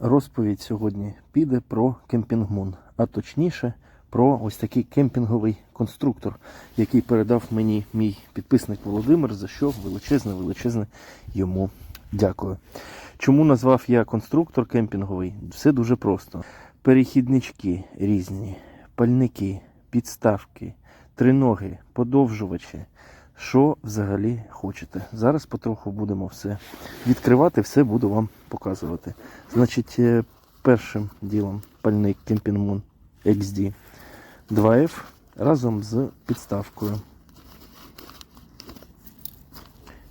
Розповідь сьогодні піде про кемпінгмун, а точніше про ось такий кемпінговий конструктор, який передав мені мій підписник Володимир, за що величезне, величезне йому дякую. Чому назвав я конструктор кемпінговий? Все дуже просто. Перехіднички різні, пальники, підставки, триноги, подовжувачі. Що взагалі хочете. Зараз потроху будемо все відкривати, все буду вам показувати. Значить, е, першим ділом пальник Moon XD 2F разом з підставкою.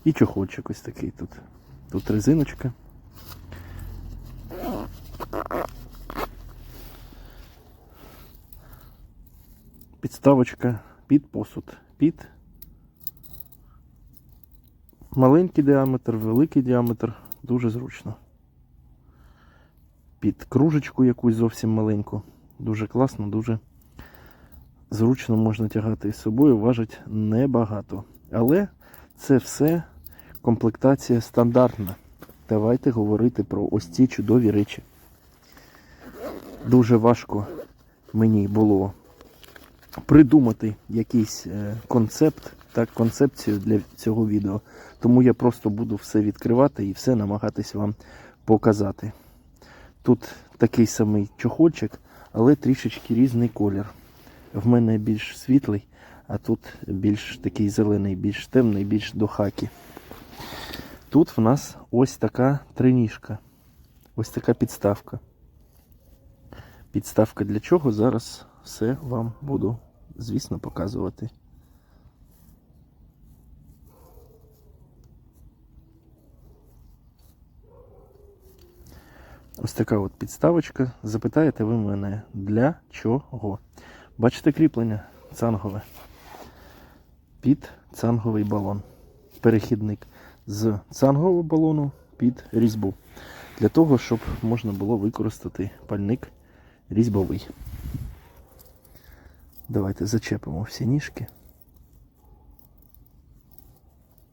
І чохольчик ось такий тут. Тут резиночка. Підставочка під посуд. Під маленький діаметр, великий діаметр, дуже зручно. Під кружечку якусь зовсім маленьку. Дуже класно, дуже зручно можна тягати із собою, важить небагато. Але це все комплектація стандартна. Давайте говорити про ось ці чудові речі. Дуже важко мені було придумати якийсь е, концепт, так, концепцію для цього відео. Тому я просто буду все відкривати і все намагатись вам показати. Тут такий самий чохольчик, але трішечки різний колір. В мене більш світлий, а тут більш такий зелений, більш темний, більш до хакі. Тут в нас ось така триніжка. Ось така підставка. Підставка для чого? Зараз все вам буду, звісно, показувати. Ось така от підставочка. Запитаєте ви мене для чого? Бачите кріплення цангове під цанговий балон. Перехідник з цангового балону під різьбу. Для того, щоб можна було використати пальник різьбовий. Давайте зачепимо всі ніжки.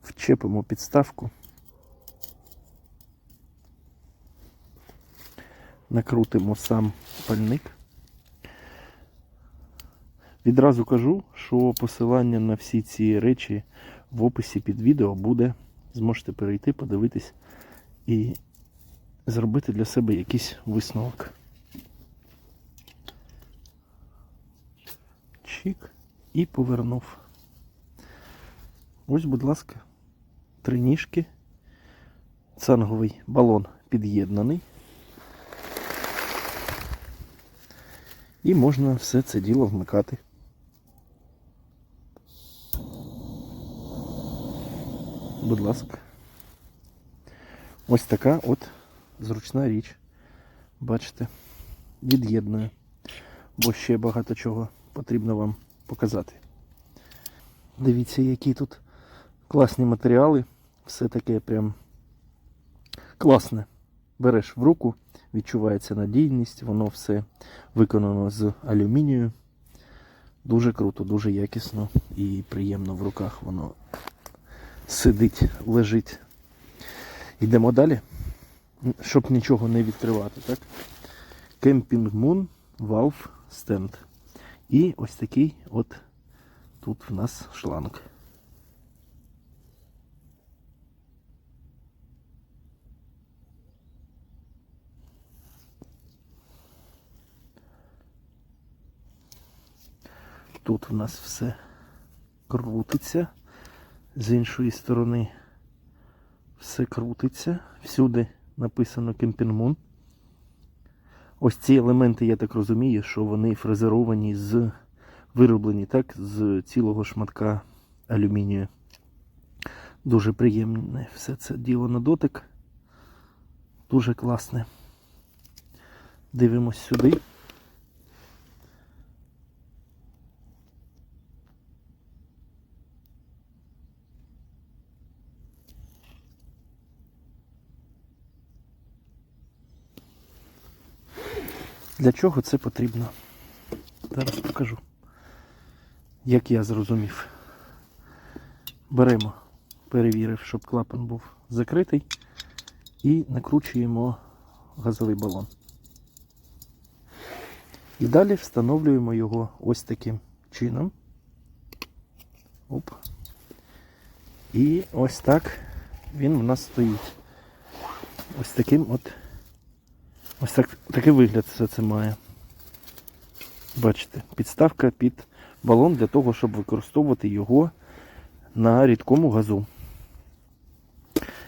Вчепимо підставку. Накрутимо сам пальник. Відразу кажу, що посилання на всі ці речі в описі під відео буде. Зможете перейти, подивитись і зробити для себе якийсь висновок. Чик і повернув. Ось, будь ласка, три ніжки. Цанговий балон під'єднаний. І можна все це діло вмикати. Будь ласка. Ось така от зручна річ. Бачите, від'єднує. Бо ще багато чого потрібно вам показати. Дивіться, які тут класні матеріали. Все таке прям класне. Береш в руку, відчувається надійність, воно все виконано з алюмінію. Дуже круто, дуже якісно і приємно в руках воно сидить, лежить. Йдемо далі, щоб нічого не відкривати. так? Camping Moon Valve Stand. І ось такий от тут в нас шланг. Тут в нас все крутиться. З іншої сторони все крутиться. Всюди написано Кемпінмун. Ось ці елементи, я так розумію, що вони фрезеровані з вироблені так, з цілого шматка алюмінію. Дуже приємне все це діло на дотик. Дуже класне. Дивимось сюди. Для чого це потрібно? Зараз покажу. Як я зрозумів. Беремо, перевірив, щоб клапан був закритий. І накручуємо газовий балон. І далі встановлюємо його ось таким чином. Оп. І ось так він в нас стоїть. Ось таким от. Ось так, такий вигляд все це має. Бачите, підставка під балон для того, щоб використовувати його на рідкому газу.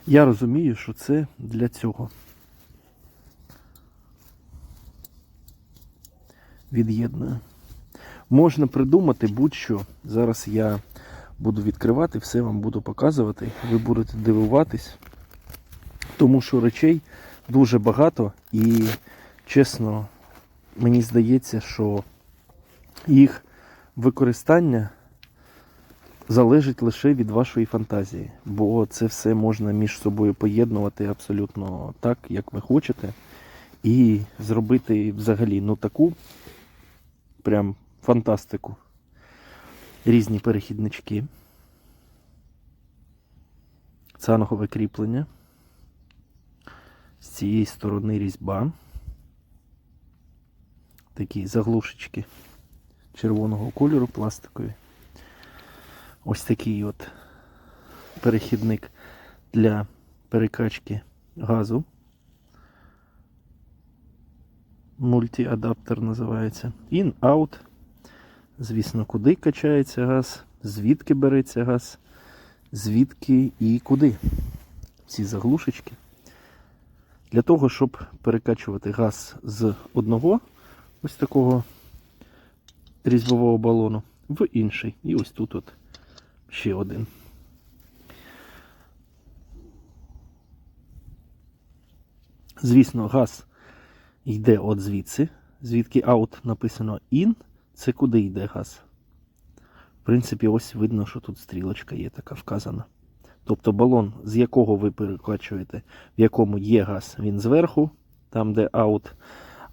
Я розумію, що це для цього. Від'єдную. Можна придумати будь-що. Зараз я буду відкривати, все вам буду показувати. Ви будете дивуватись, тому що речей дуже багато і, чесно, мені здається, що їх використання залежить лише від вашої фантазії, бо це все можна між собою поєднувати абсолютно так, як ви хочете, і зробити взагалі ну таку прям фантастику. Різні перехіднички. Цангове кріплення. З цієї сторони різьба. Такі заглушечки червоного кольору пластикові. Ось такий от перехідник для перекачки газу. Мультіадаптер називається. In-out. Звісно, куди качається газ, звідки береться газ, звідки і куди. Ці заглушечки. Для того, щоб перекачувати газ з одного ось такого різьбового балону в інший. І ось тут от ще один. Звісно, газ йде от звідси, звідки out написано in, це куди йде газ. В принципі, ось видно, що тут стрілочка є така вказана. Тобто балон, з якого ви перекачуєте, в якому є газ, він зверху, там де out,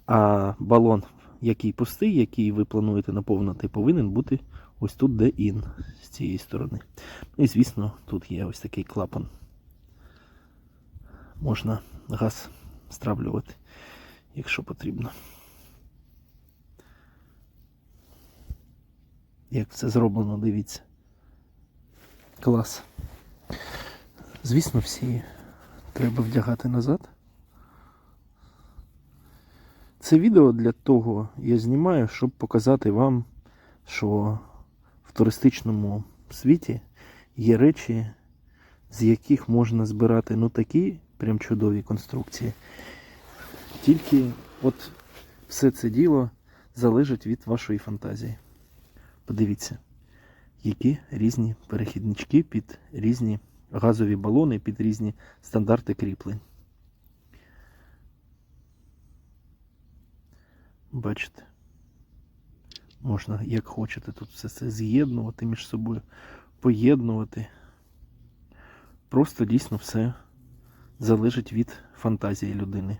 а балон, який пустий, який ви плануєте наповнити, повинен бути ось тут, де in, з цієї сторони. Ну і звісно, тут є ось такий клапан. Можна газ стравлювати, якщо потрібно. Як все зроблено, дивіться. Клас. Звісно, всі треба вдягати назад. Це відео для того я знімаю, щоб показати вам, що в туристичному світі є речі, з яких можна збирати ну такі прям чудові конструкції. Тільки от все це діло залежить від вашої фантазії. Подивіться, які різні перехіднички під різні газові балони, під різні стандарти кріплень. Бачите? Можна, як хочете, тут все це з'єднувати між собою, поєднувати. Просто дійсно все залежить від фантазії людини.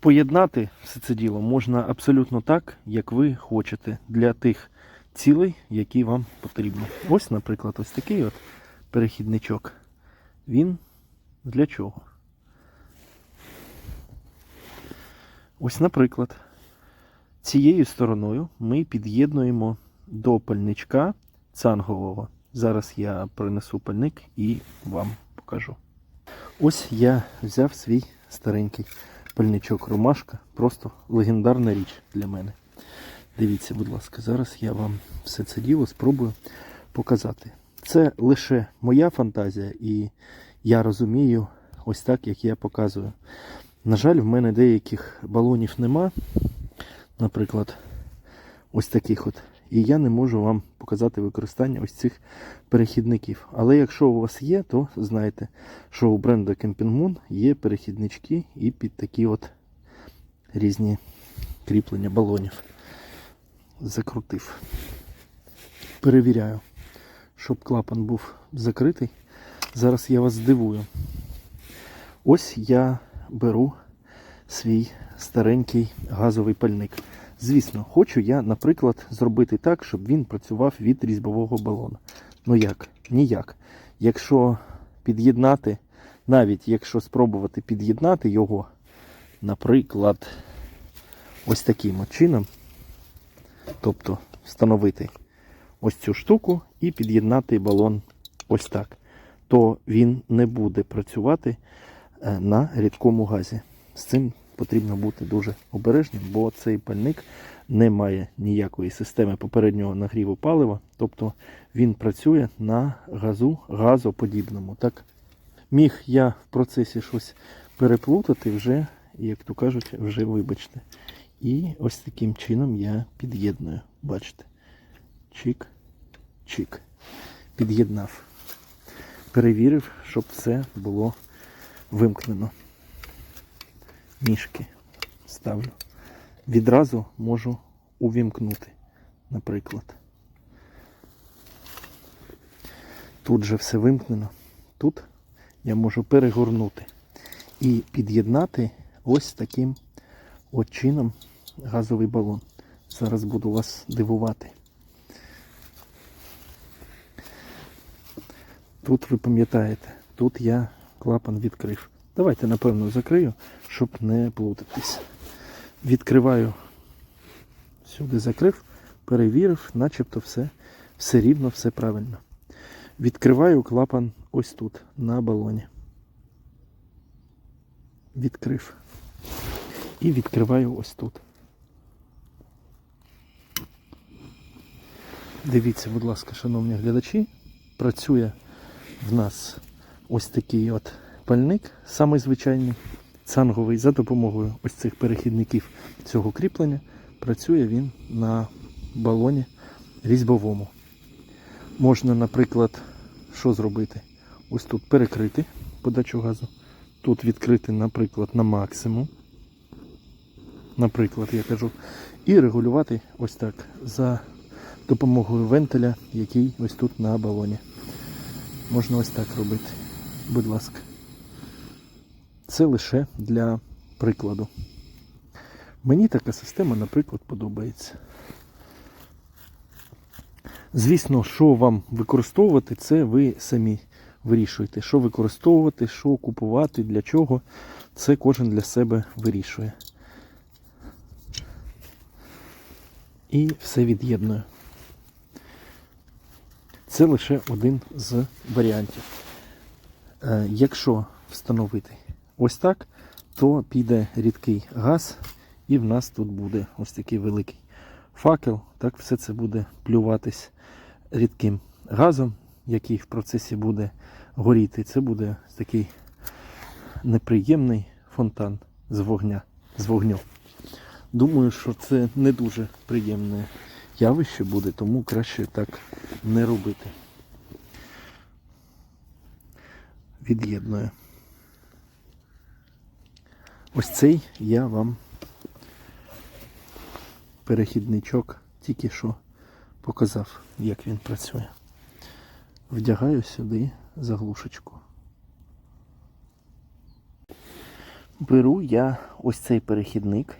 Поєднати все це діло можна абсолютно так, як ви хочете, для тих цілей, які вам потрібні. Ось, наприклад, ось такий от перехідничок. Він для чого? Ось, наприклад, цією стороною ми під'єднуємо до пальничка цангового. Зараз я принесу пальник і вам покажу. Ось я взяв свій старенький пальничок Ромашка. Просто легендарна річ для мене. Дивіться, будь ласка, зараз я вам все це діло спробую показати. Це лише моя фантазія, і я розумію ось так, як я показую. На жаль, в мене деяких балонів нема, наприклад, ось таких от. І я не можу вам показати використання ось цих перехідників. Але якщо у вас є, то знайте, що у бренду Camping Moon є перехіднички і під такі от різні кріплення балонів. Закрутив. Перевіряю, щоб клапан був закритий. Зараз я вас здивую. Ось я беру свій старенький газовий пальник. Звісно, хочу я, наприклад, зробити так, щоб він працював від різьбового балона. Ну як? Ніяк. Якщо під'єднати, навіть якщо спробувати під'єднати його, наприклад, ось таким от чином, тобто встановити ось цю штуку і під'єднати балон ось так, то він не буде працювати е, на рідкому газі. З цим потрібно бути дуже обережним, бо цей пальник не має ніякої системи попереднього нагріву палива, тобто він працює на газу газоподібному. Так? Міг я в процесі щось переплутати вже, як то кажуть, вже вибачте. І ось таким чином я під'єдную. Бачите? Чик, чик. Під'єднав. Перевірив, щоб все було вимкнено. Мішки ставлю. Відразу можу увімкнути, наприклад. Тут же все вимкнено. Тут я можу перегорнути і під'єднати ось таким от чином газовий балон. Зараз буду вас дивувати. Тут ви пам'ятаєте, тут я клапан відкрив. Давайте, напевно, закрию, щоб не плутатись. Відкриваю, сюди закрив, перевірив, начебто все, все рівно, все правильно. Відкриваю клапан ось тут, на балоні. Відкрив. І відкриваю ось тут. Дивіться, будь ласка, шановні глядачі, працює в нас ось такий от пальник, самий звичайний, цанговий, за допомогою ось цих перехідників цього кріплення. Працює він на балоні різьбовому. Можна, наприклад, що зробити? Ось тут перекрити подачу газу. Тут відкрити, наприклад, на максимум. Наприклад, я кажу. І регулювати ось так за допомогою вентиля, який ось тут на балоні. Можна ось так робити. Будь ласка. Це лише для прикладу. Мені така система, наприклад, подобається. Звісно, що вам використовувати, це ви самі вирішуєте. Що використовувати, що купувати, для чого. Це кожен для себе вирішує. І все від'єднує. Це лише один з варіантів. Е, Якщо встановити ось так, то піде рідкий газ, і в нас тут буде ось такий великий факел. Так все це буде плюватись рідким газом, який в процесі буде горіти. Це буде такий неприємний фонтан з вогня, з вогню. Думаю, що це не дуже приємне явище буде, тому краще так не робити. Від'єдную. Ось цей я вам перехідничок тільки що показав, як він працює. Вдягаю сюди заглушечку. Беру я ось цей перехідник,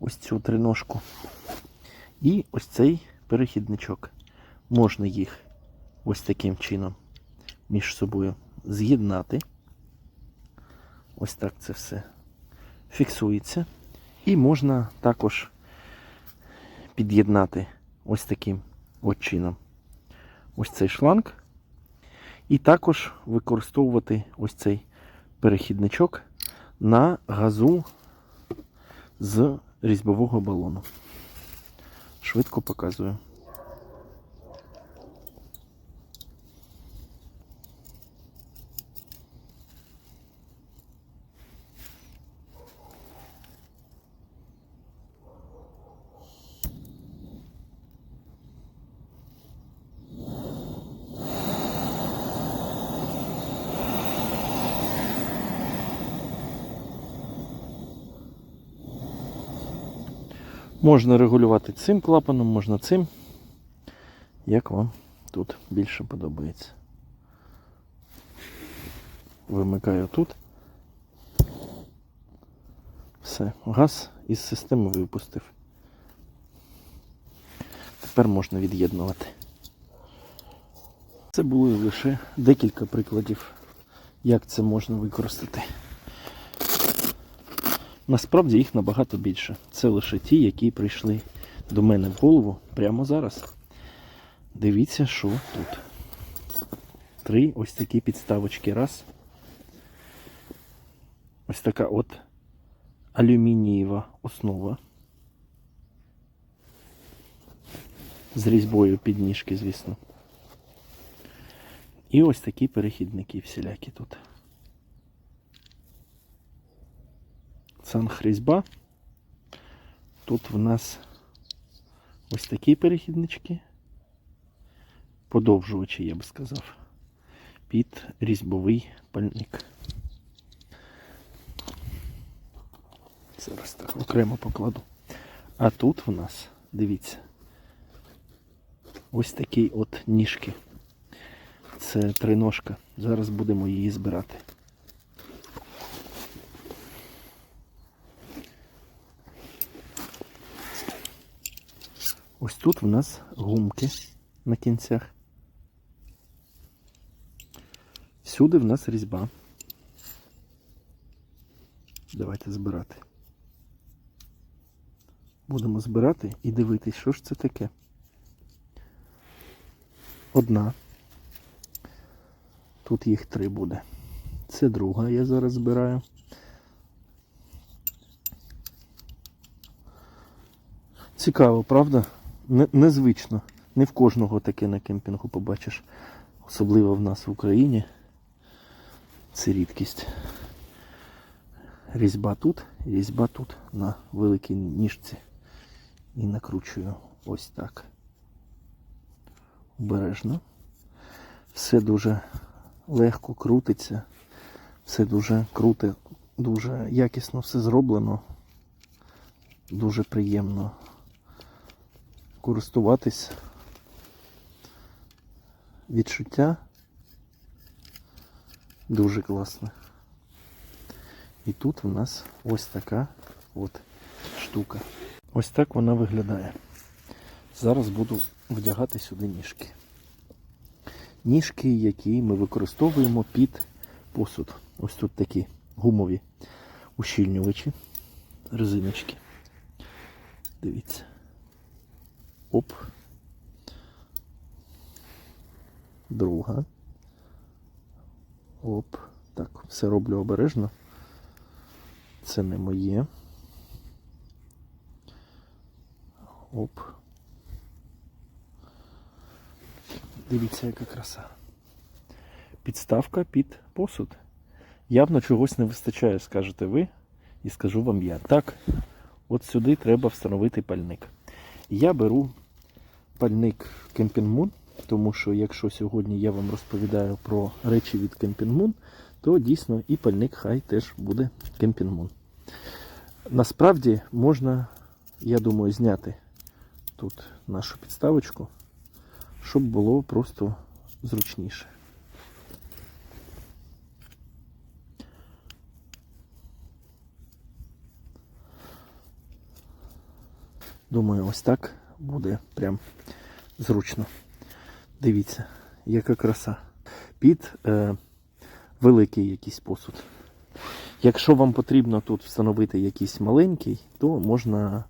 ось цю триножку. І ось цей перехідничок. Можна їх ось таким чином між собою з'єднати. Ось так це все фіксується. І можна також під'єднати ось таким от чином ось цей шланг. І також використовувати ось цей перехідничок на газу з різьбового балону. Швидко показую. Можна регулювати цим клапаном, можна цим. Як вам тут більше подобається. Вимикаю тут. Все, газ із системи випустив. Тепер можна від'єднувати. Це були лише декілька прикладів як це можна використати. Насправді їх набагато більше. Це лише ті, які прийшли до мене в голову прямо зараз. Дивіться, що тут. Три ось такі підставочки. Раз. Ось така от алюмінієва основа. З різьбою підніжки, звісно. І ось такі перехідники всілякі тут. Цанхрізьба. Тут в нас ось такі перехіднички. Подовжувачі, я би сказав, під різьбовий пальник. Зараз так окремо покладу. А тут в нас, дивіться, ось такі от ніжки. Це триножка. Зараз будемо її збирати. Ось тут в нас гумки на кінцях. Всюди в нас різьба. Давайте збирати. Будемо збирати і дивитись, що ж це таке. Одна. Тут їх три буде. Це друга, я зараз збираю. Цікаво, правда? Не- Незвично. Не в кожного таке на кемпінгу побачиш. Особливо в нас в Україні. Це рідкість. Різьба тут, різьба тут на великій ніжці. І накручую ось так. Обережно. Все дуже легко крутиться. Все дуже круте, дуже якісно все зроблено. Дуже приємно користуватись. Відчуття дуже класне. І тут у нас ось така от штука. Ось так вона виглядає. Зараз буду вдягати сюди ніжки. Ніжки, які ми використовуємо під посуд. Ось тут такі гумові ущільнювачі, резиночки. Дивіться. Оп. Друга. Оп. Так, все роблю обережно. Це не моє. Оп. Дивіться, яка краса. Підставка під посуд. Явно чогось не вистачає, скажете ви, і скажу вам я. Так, от сюди треба встановити пальник. Я беру пальник Moon, тому що якщо сьогодні я вам розповідаю про речі від Moon, то дійсно і пальник хай теж буде Moon. Насправді можна, я думаю, зняти тут нашу підставочку, щоб було просто зручніше. Думаю, ось так буде прям зручно. Дивіться, яка краса. Під е, великий якийсь посуд. Якщо вам потрібно тут встановити якийсь маленький, то можна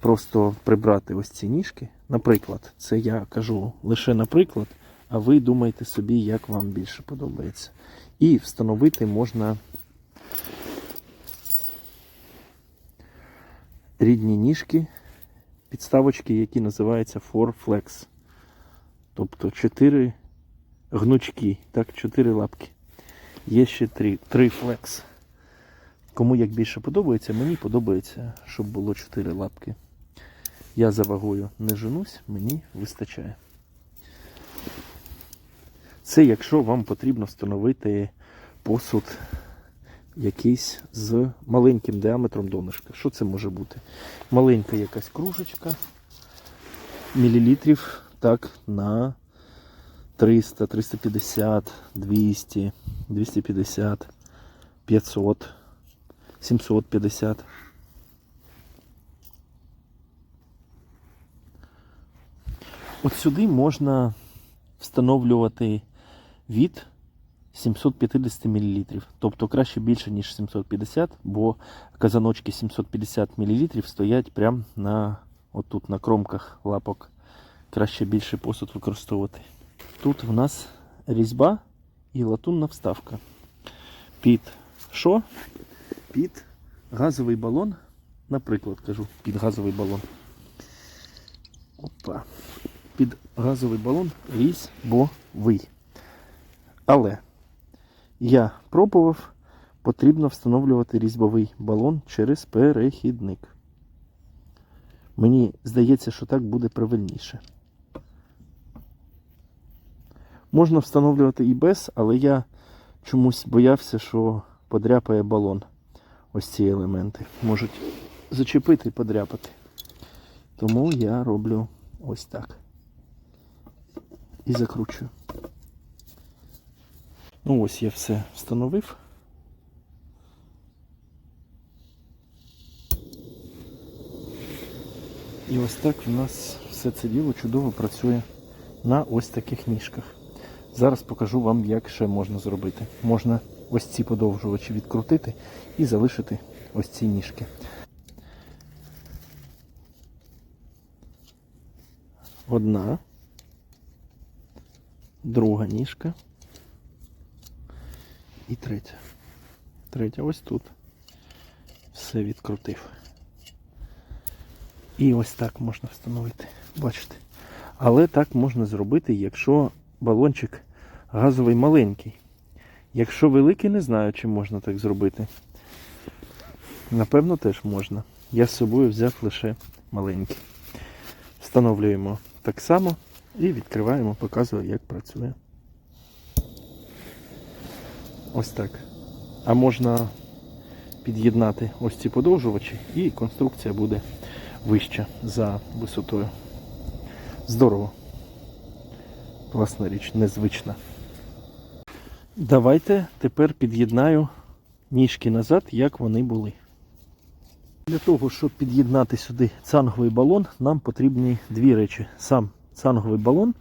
просто прибрати ось ці ніжки. Наприклад, це я кажу лише наприклад, а ви думаєте собі, як вам більше подобається. І встановити можна рідні ніжки, підставочки, які називаються 4 Flex. Тобто 4 гнучки, так, 4 лапки. Є ще 3, 3 Flex. Кому як більше подобається, мені подобається, щоб було 4 лапки. Я за вагою не женусь, мені вистачає. Це якщо вам потрібно встановити посуд якийсь з маленьким діаметром донышка. Що це може бути? Маленька якась кружечка, мілілітрів так, на 300, 350, 200, 250, 500, 750. От сюди можна встановлювати від 750 мл. Тобто краще більше, ніж 750, бо казаночки 750 мл стоять прямо на, отут, на кромках лапок. Краще більший посуд використовувати. Тут в нас різьба і латунна вставка. Під що? Під газовий балон. Наприклад, кажу, під газовий балон. Опа. Під газовий балон різьбовий. Але я пробував, потрібно встановлювати різьбовий балон через перехідник. Мені здається, що так буде правильніше. Можна встановлювати і без, але я чомусь боявся, що подряпає балон. Ось ці елементи. Можуть зачепити і подряпати. Тому я роблю ось так. І закручую. Ну ось я все встановив. І ось так у нас все це діло чудово працює на ось таких ніжках. Зараз покажу вам, як ще можна зробити. Можна ось ці подовжувачі відкрутити і залишити ось ці ніжки. Одна, друга ніжка і третя. Третя ось тут. Все відкрутив. І ось так можна встановити. Бачите? Але так можна зробити, якщо балончик газовий маленький. Якщо великий, не знаю, чи можна так зробити. Напевно, теж можна. Я з собою взяв лише маленький. Встановлюємо так само і відкриваємо, показую, як працює. Ось так. А можна під'єднати ось ці подовжувачі і конструкція буде вища за висотою. Здорово. Класна річ, незвична. Давайте тепер під'єднаю ніжки назад, як вони були. Для того, щоб під'єднати сюди цанговий балон, нам потрібні дві речі: сам цанговий балон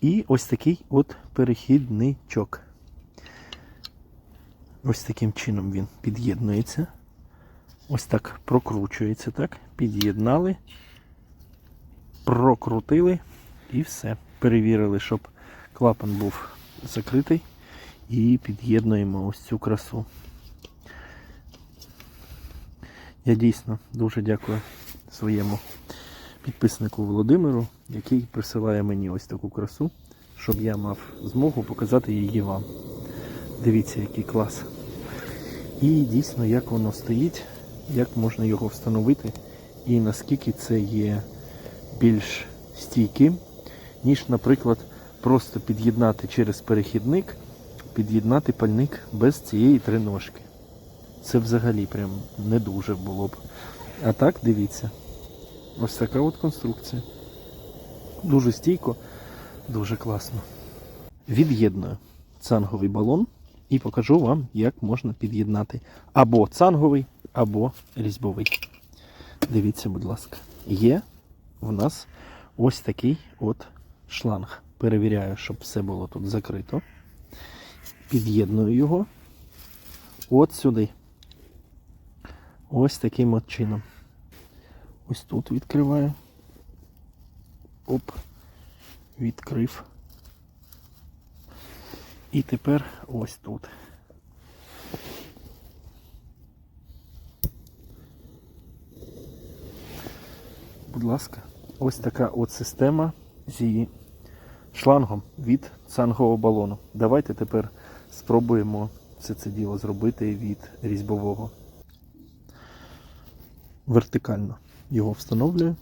і ось такий от перехідничок. Ось таким чином він під'єднується. Ось так прокручується, так? Під'єднали, прокрутили і все. Перевірили, щоб клапан був закритий. І під'єднуємо ось цю красу. Я дійсно дуже дякую своєму підписнику Володимиру, який присилає мені ось таку красу, щоб я мав змогу показати її вам. Дивіться, який клас. І дійсно, як воно стоїть, як можна його встановити, і наскільки це є більш стійким, ніж, наприклад, просто під'єднати через перехідник, під'єднати пальник без цієї триножки. Це взагалі прям не дуже було б. А так, дивіться. Ось така от конструкція. Дуже стійко, дуже класно. Від'єдную цанговий балон і покажу вам, як можна під'єднати або цанговий, або різьбовий. Дивіться, будь ласка, є в нас ось такий от шланг. Перевіряю, щоб все було тут закрито. Під'єдную його от сюди. Ось таким от чином. Ось тут відкриваю. Оп, відкрив. І тепер ось тут. Будь ласка, ось така от система зі шлангом від цангового балону. Давайте тепер спробуємо все це діло зробити від різьбового. Вертикально його встановлюю.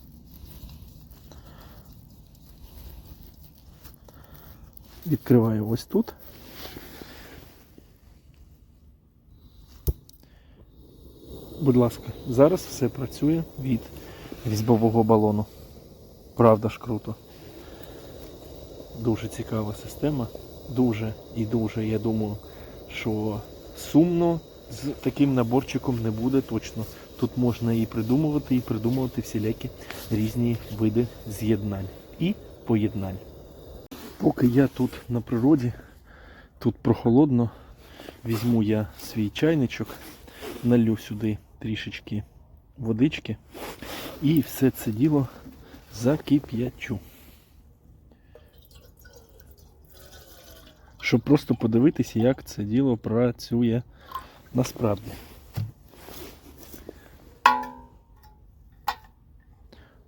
Відкриваю ось тут. Будь ласка, зараз все працює від різьбового балону. Правда ж круто. Дуже цікава система. Дуже і дуже, я думаю, що сумно з таким наборчиком не буде точно. Тут можна і придумувати, і придумувати всілякі різні види з'єднань і поєднань. Поки я тут на природі, Тут прохолодно. Візьму я свій чайничок, налю сюди трішечки водички і все це діло закип'ячу. Щоб просто подивитися, як це діло працює насправді.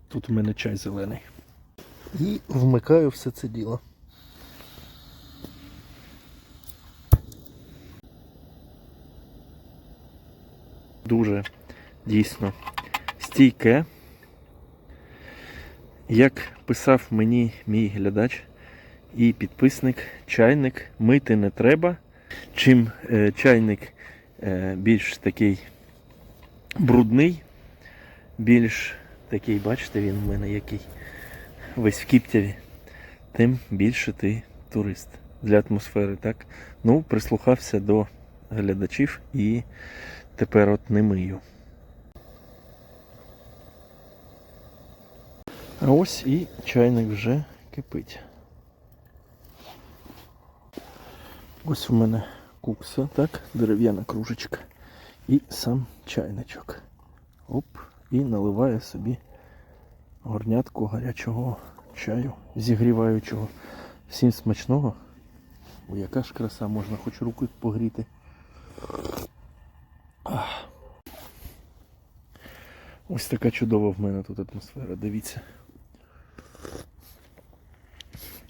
Тут у мене чай зелений. І вмикаю все це діло. Дуже дійсно стійке. Як писав мені мій глядач і підписник, чайник мити не треба. Чим е, чайник е, більш такий брудний, більш такий, бачите, він в мене який весь в кіптяві, тим більше ти турист для атмосфери. так? Ну, прислухався до глядачів і тепер от не мию. Ось і чайник вже кипить. Ось у мене кукса, так, дерев'яна кружечка. І сам чайничок. Оп, і наливаю собі горнятку гарячого чаю, зігріваючого. Всім смачного. О, яка ж краса, можна хоч руку погріти. Ось така чудова в мене тут атмосфера, дивіться.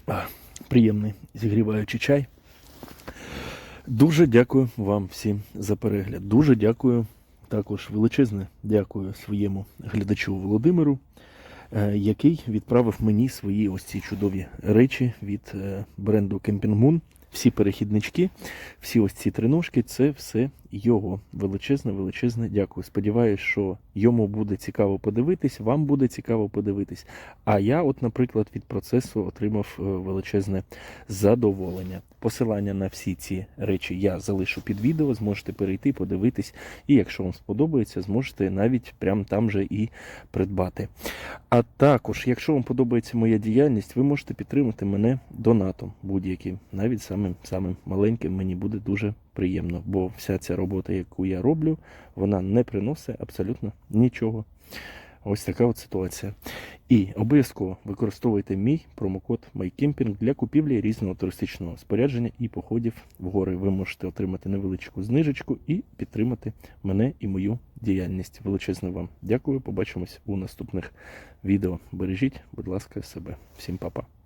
А, приємний зігріваючий чай. Дуже дякую вам всім за перегляд. Дуже дякую. Також величезне дякую своєму глядачу Володимиру, е, який відправив мені свої ось ці чудові речі від е, бренду Camping Moon. Всі перехіднички, всі ось ці триножки, це все його. Величезне, величезне дякую. Сподіваюсь, що йому буде цікаво подивитись, вам буде цікаво подивитись. А я, от, наприклад, від процесу отримав е, величезне задоволення. Посилання на всі ці речі я залишу під відео, зможете перейти, подивитись. І якщо вам сподобається, зможете навіть прямо там же і придбати. А також, якщо вам подобається моя діяльність, ви можете підтримати мене донатом будь-яким, навіть самим самим маленьким мені буде дуже приємно, бо вся ця робота, яку я роблю, вона не приносить абсолютно нічого. Ось така от ситуація. І обов'язково використовуйте мій промокод MyCamping для купівлі різного туристичного спорядження і походів в гори. Ви можете отримати невеличку знижечку і підтримати мене і мою діяльність. Величезне вам дякую. Побачимось у наступних відео. Бережіть, будь ласка, себе. Всім па-па.